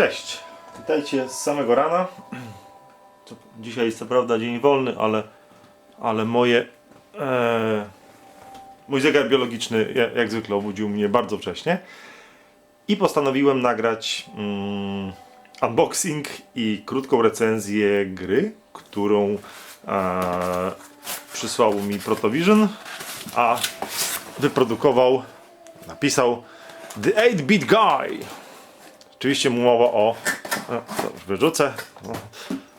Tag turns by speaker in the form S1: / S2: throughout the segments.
S1: Cześć, witajcie z samego rana. Dzisiaj jest co prawda dzień wolny, ale, ale moje, e, mój zegar biologiczny ja- jak zwykle obudził mnie bardzo wcześnie i postanowiłem nagrać mm, unboxing i krótką recenzję gry, którą e, przysłał mi Protovision, a wyprodukował, napisał The 8-Bit Guy. Oczywiście mowa o. już wyrzucę. No,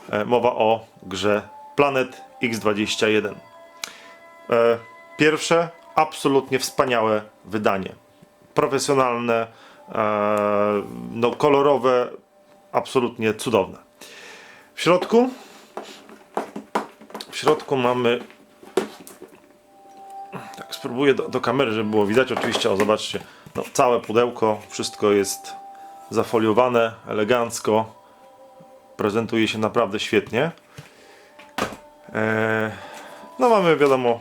S1: e, Mowa o grze Planet X21. E, Pierwsze, absolutnie wspaniałe wydanie. Profesjonalne, no, kolorowe, absolutnie cudowne. W środku. W środku mamy. Tak, spróbuję do, do kamery, żeby było widać. Oczywiście, o zobaczcie, no, całe pudełko, wszystko jest zafoliowane elegancko. Prezentuje się naprawdę świetnie. Eee, no mamy wiadomo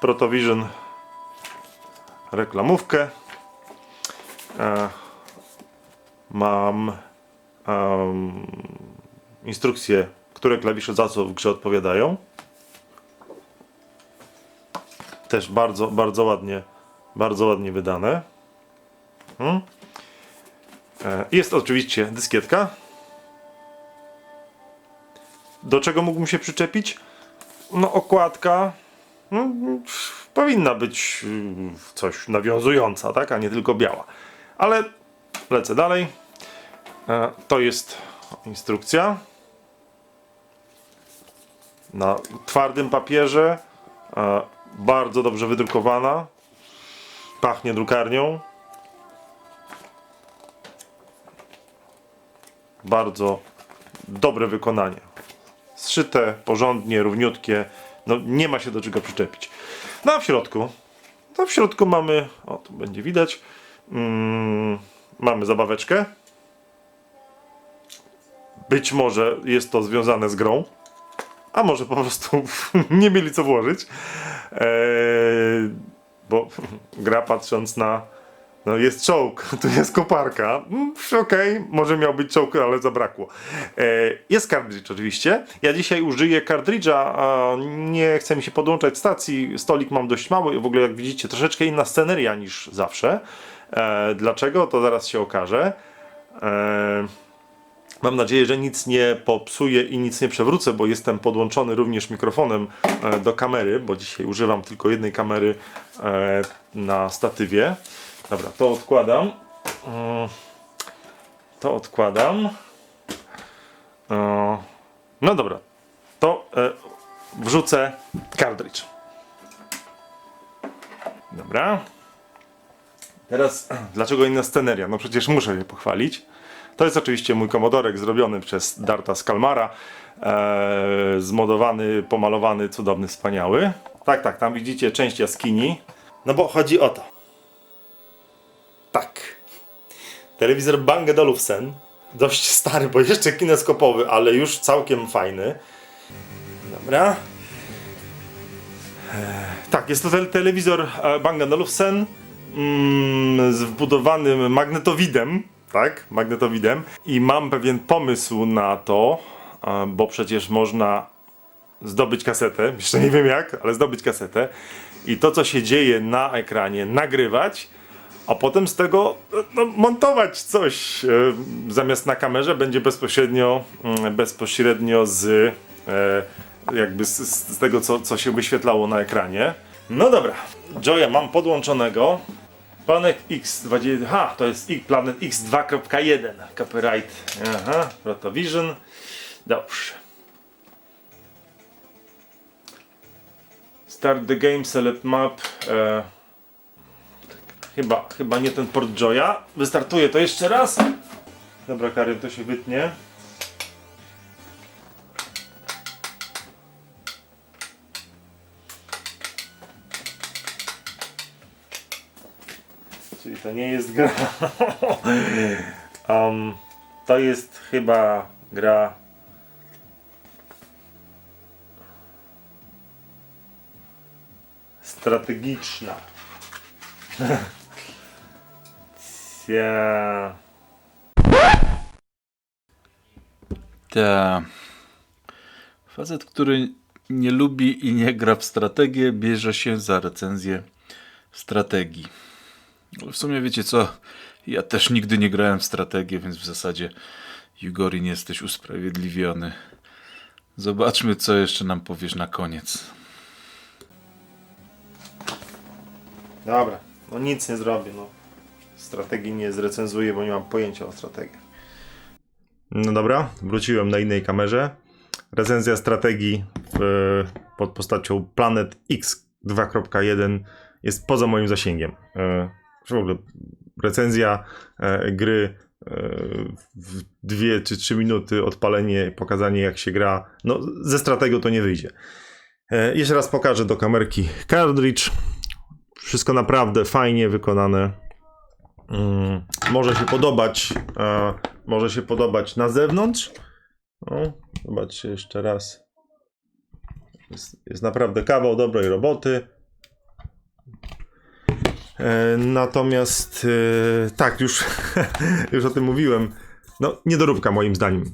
S1: Protovision reklamówkę. Eee, mam em, instrukcję, które klawisze za co w grze odpowiadają. Też bardzo, bardzo ładnie, bardzo ładnie wydane. Hmm? E, Jest oczywiście dyskietka. Do czego mógłbym się przyczepić? No, okładka no, powinna być mm, coś nawiązująca, tak? A nie tylko biała. Ale lecę dalej. E, To jest instrukcja. Na twardym papierze. e, Bardzo dobrze wydrukowana. Pachnie drukarnią. Bardzo dobre wykonanie. Zszyte, porządnie, równiutkie. No nie ma się do czego przyczepić. No a w środku? No w środku mamy, o tu będzie widać, mm, mamy zabaweczkę. Być może jest to związane z grą, a może po prostu nie mieli co włożyć. Eee, bo gra patrząc na no jest czołg, tu jest koparka. Mm, Okej, może miał być czołg, ale zabrakło. E, jest kartridż oczywiście. Ja dzisiaj użyję kartridża, a nie chcę mi się podłączać stacji. Stolik mam dość mały, w ogóle jak widzicie troszeczkę inna sceneria niż zawsze. E, dlaczego? To zaraz się okaże. E, Mam nadzieję, że nic nie popsuję i nic nie przewrócę, bo jestem podłączony również mikrofonem e, do kamery, bo dzisiaj używam tylko jednej kamery e, na statywie. Dobra, to odkładam. To odkładam. No dobra, to e, wrzucę kartridż. Dobra. Teraz, dlaczego inna sceneria? No przecież muszę je pochwalić. To jest oczywiście mój komodorek zrobiony przez Darta Skalmara. E, zmodowany, pomalowany, cudowny, wspaniały. Tak, tak, tam widzicie część jaskini. No bo chodzi o to. Tak. Telewizor Bang Olufsen. Dość stary, bo jeszcze kineskopowy, ale już całkiem fajny. Dobra. E, Tak, jest to te- telewizor e, Bang Olufsen mm, z wbudowanym magnetowidem, tak, magnetowidem i mam pewien pomysł na to, e, bo przecież można zdobyć kasetę, jeszcze nie wiem jak, ale zdobyć kasetę i to co się dzieje na ekranie nagrywać, a potem z tego no, montować coś. E, zamiast na kamerze będzie bezpośrednio, mm, bezpośrednio z e, jakby z, z tego co, co się wyświetlało na ekranie. No dobra, Joya mam podłączonego. Planet X20, ha, to jest Planet X2.1, copyright, aha, Protovision, dobrze. Start the game, select map, e, Chyba, chyba nie ten port Joya. Wystartuję to jeszcze raz. Dobra, Karin, to się wytnie. Czyli to nie jest gra. um, to jest chyba gra. Strategiczna. Ja.
S2: Ta. Facet, który nie lubi i nie gra w strategię, bierze się za recenzję strategii. Ale w sumie wiecie co? Ja też nigdy nie grałem w strategię, więc w zasadzie Jugorin jesteś usprawiedliwiony. Zobaczmy, co jeszcze nam powiesz na koniec.
S1: Dobra, no nic nie zrobię, no. Strategii nie zrecenzuję, bo nie mam pojęcia o strategii. No dobra, wróciłem na innej kamerze. Recenzja strategii w, pod postacią Planet X 2.1 jest poza moim zasięgiem. E, w ogóle recenzja e, gry e, w dwie czy trzy minuty, odpalenie, pokazanie jak się gra. No, ze strategią to nie wyjdzie. E, jeszcze raz pokażę do kamerki cartridge. Wszystko naprawdę fajnie wykonane. Mm, może się podobać. E, może się podobać na zewnątrz. O, zobaczcie jeszcze raz. Jest, jest naprawdę kawał dobrej roboty. E, natomiast e, tak, już, już o tym mówiłem. No, niedoróbka moim zdaniem.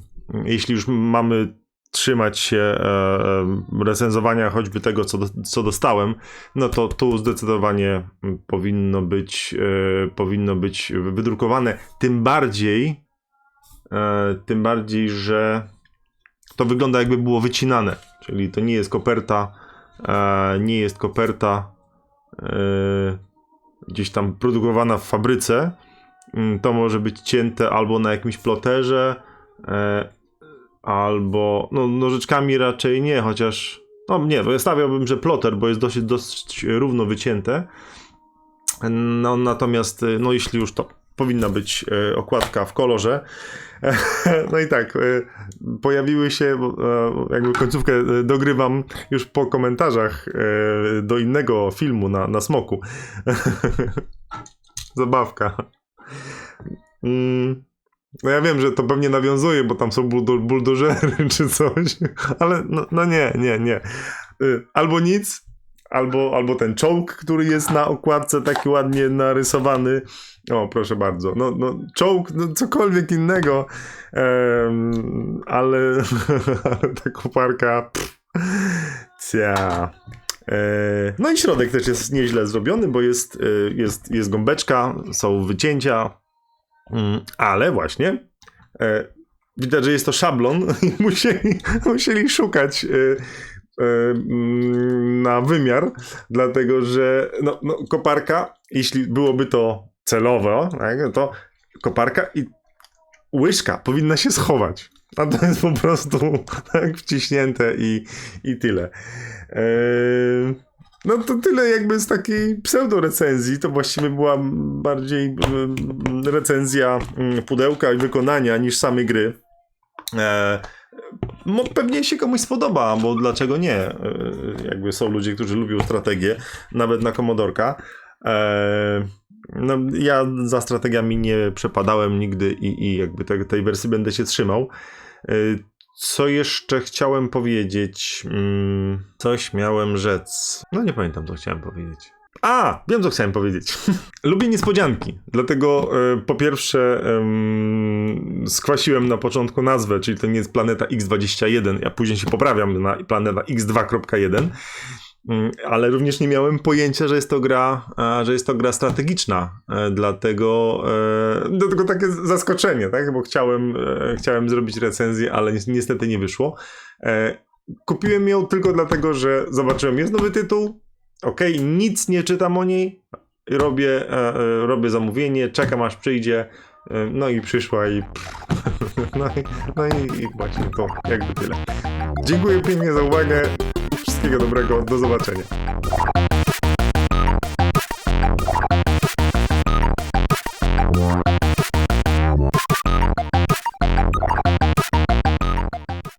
S1: Jeśli już mamy trzymać się e, e, recenzowania choćby tego, co, co dostałem, no to tu zdecydowanie powinno być, e, powinno być wydrukowane. Tym bardziej, tym bardziej, że to wygląda jakby było wycinane. Czyli to nie jest koperta, nie jest koperta gdzieś tam produkowana w fabryce. Mm, To może być cięte albo na jakimś ploterze, albo no, nożyczkami raczej nie, chociaż no nie, stawiałbym, że ploter, bo jest dosyć, dosyć równo wycięte. No natomiast, y, no jeśli już to powinna być e, okładka w kolorze. No i tak, e, pojawiły się, jakby końcówkę dogrywam już po komentarzach do innego filmu na, na smoku. Zabawka. Mm. No ja wiem, że to pewnie nawiązuje, bo tam są buldo buldożery czy coś, ale no, no nie, nie, nie. Y, Albo nic, albo, albo ten czołg, który jest na okładce taki ładnie narysowany. O, proszę bardzo. No, no czołg, no cokolwiek innego, em, ale, ale ta koparka. Pff, cia. E, No i środek też jest nieźle zrobiony, bo jest, e, jest, jest gąbeczka, są wycięcia, ale właśnie e, widać, że jest to szablon i musieli, musieli szukać e, e, mm, na wymiar, dlatego że no, no, koparka, jeśli byłoby to celowe, tak, to koparka i łyżka powinna się schować. A to jest po prostu tak wciśnięte i, i tyle. Eee, no to tyle jakby z takiej pseudo-recenzji. To właściwie była bardziej mm, recenzja mm, pudełka i wykonania niż samej gry. No pewnie się komuś spodoba, bo dlaczego nie? Eee, jakby są ludzie, którzy lubią strategię, nawet na komodorka. Eee, no, ja za strategiami nie przepadałem nigdy i, i jakby te, tej wersji będę się trzymał. Co jeszcze chciałem powiedzieć? Mm, coś miałem rzec. No nie pamiętam, co chciałem powiedzieć. A, wiem, co chciałem powiedzieć. Lubię niespodzianki, dlatego e, po pierwsze em, skwasiłem na początku nazwę, czyli to nie jest Planeta X21, ja później się poprawiam na Planeta X2.1, Mm, ale również nie miałem pojęcia, że jest to gra, że jest to gra strategiczna, e, dlatego, e, dlatego takie zaskoczenie, tak? bo chciałem, e, chciałem zrobić recenzję, ale ni- niestety nie wyszło. Kupiłem ją tylko dlatego, że zobaczyłem, jest nowy tytuł, okej, nic nie czytam o niej, robię, robię zamówienie, czekam aż przyjdzie, no i przyszła i no i, no i, i właśnie to jakby tyle. Dziękuję pięknie za uwagę. Wszystkiego dobrego, do zobaczenia.